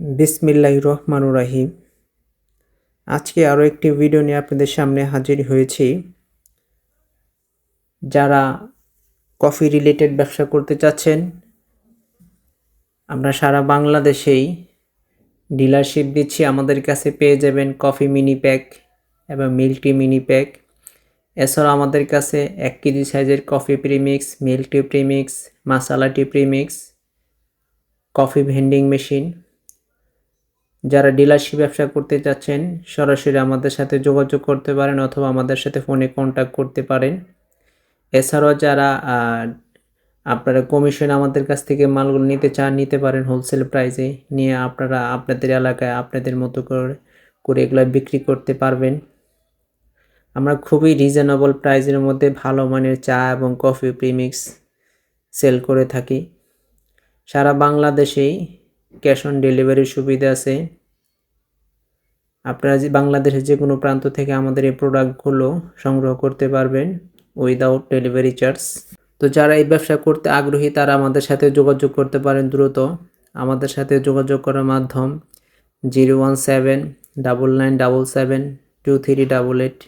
বিসমিল্লাহ রহমান রাহিম আজকে আরও একটি ভিডিও নিয়ে আপনাদের সামনে হাজির হয়েছি। যারা কফি রিলেটেড ব্যবসা করতে চাচ্ছেন, আমরা সারা বাংলাদেশেই ডিলারশিপ দিচ্ছি। আমাদের কাছে পেয়ে যাবেন কফি মিনি প্যাক এবং মিল্ক টি মিনি প্যাক। এছাড়া আমাদের কাছে এক কেজি সাইজের coffee premix milk tea premix masala tea premix, coffee vending machine যারা ডিলারশিপ ব্যবসা করতে চাচ্ছেন, সরাসরি আমাদের সাথে যোগাযোগ করতে পারেন অথবা আমাদের সাথে ফোনে কন্ট্যাক্ট করতে পারেন। এছাড়াও যারা আপনারা কমিশন আমাদের কাছ থেকে মালগুলো নিতে চান, নিতে পারেন হোলসেল প্রাইসে নিয়ে আপনারা আপনাদের এলাকায় আপনাদের মতো করে করে এগুলো বিক্রি করতে পারবেন। আমরা খুবই রিজনেবল প্রাইসের মধ্যে ভালো মানের চা এবং কফি প্রিমিক্স সেল করে থাকি। সারা বাংলাদেশেই ক্যাশ অন ডেলিভারির সুবিধা আছে। আপনারা যে বাংলাদেশের যে কোনো প্রান্ত থেকে আমাদের এই প্রোডাক্টগুলো সংগ্রহ করতে পারবেন উইদাউট ডেলিভারি চার্জ। তো যারা এই ব্যবসা করতে আগ্রহী, তারা আমাদের সাথে যোগাযোগ করতে পারেন দ্রুত। আমাদের সাথে যোগাযোগ করার মাধ্যম zero one seven double nine double seven two three double eight.